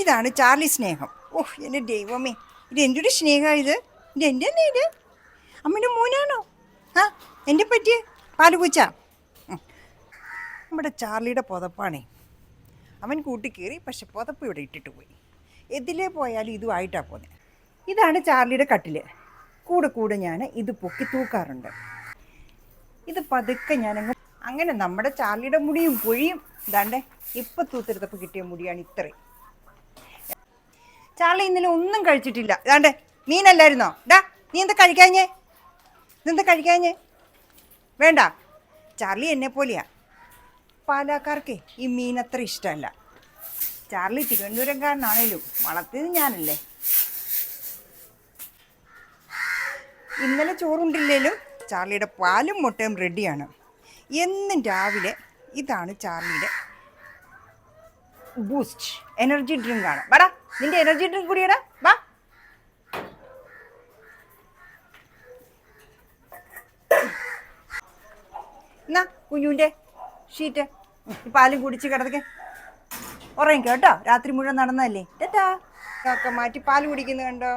ഇതാണ് ചാർലി സ്നേഹം. ഓഹ് എന്റെ ദൈവമേ. ഇത് എന്തൊരു സ്നേഹമാണ് ഇത്? ഇത് എന്റെ തന്നെ ഇത്? അമ്മയുടെ മോനാണോ? ആ എന്റെ പറ്റിയ? പാലുപൂച്ച ഉം. നമ്മുടെ ചാർലിയുടെ പുതപ്പാണേ. അവൻ കൂട്ടി കയറി പക്ഷെ പുതപ്പ് ഇവിടെ ഇട്ടിട്ട് പോയി. എതിലേ പോയാലും ഇതുമായിട്ടാണ് പോകുന്നത് ഇതാണ് ചാർലിയുടെ കട്ടിൽ കൂടെ കൂടെ ഞാൻ ഇത് പൊക്കി തൂക്കാറുണ്ട്. ഇത് പതുക്കെ ഞാനങ്ങ് അങ്ങനെ നമ്മുടെ ചാർലിയുടെ മുടിയും പൊഴിയും. ഇതാണ്ടേ ഇപ്പം തൂത്തെടുത്തപ്പോൾ കിട്ടിയ മുടിയാണ് ഇത്രയും. ചാർലി ഇന്നലെ ഒന്നും കഴിച്ചിട്ടില്ല. അതാണ്ട് മീനല്ലായിരുന്നോ ഡാ നീ എന്താ കഴിക്കാഞ്ഞേ? ഇതെന്താ കഴിക്കാഞ്ഞേ? വേണ്ട. ചാർലി എന്നെ പോലെയാ. പാലാക്കാർക്ക് ഈ മീൻ അത്ര ഇഷ്ടമല്ല. ചാർലി തിരുവനന്തപുരംകാരനാണേലും വളർത്തിയത് ഞാനല്ലേ. ഇന്നലെ ചോറുണ്ടില്ലേലും ചാർലിയുടെ പാലും മുട്ടയും റെഡിയാണ് എന്നും രാവിലെ ഇതാണ് ചാർലിയുടെ ബൂസ്റ്റ് എനർജി ഡ്രിങ്ക് ആണ്. വാടാ നിന്റെ എനർജി ഡ്രിങ്ക് കുടിയടാ. വാ. എന്നാ കുഞ്ഞുവിന്റെ ഷീറ്റ് പാലും കുടിച്ച് കിടക്കേ ഉറങ്ങിക്കോ കേട്ടോ? രാത്രി മുഴുവൻ നടന്നതല്ലേ. ടാറ്റാ. ഒക്കെ മാറ്റി പാൽ കുടിക്കുന്നത് കണ്ടോ?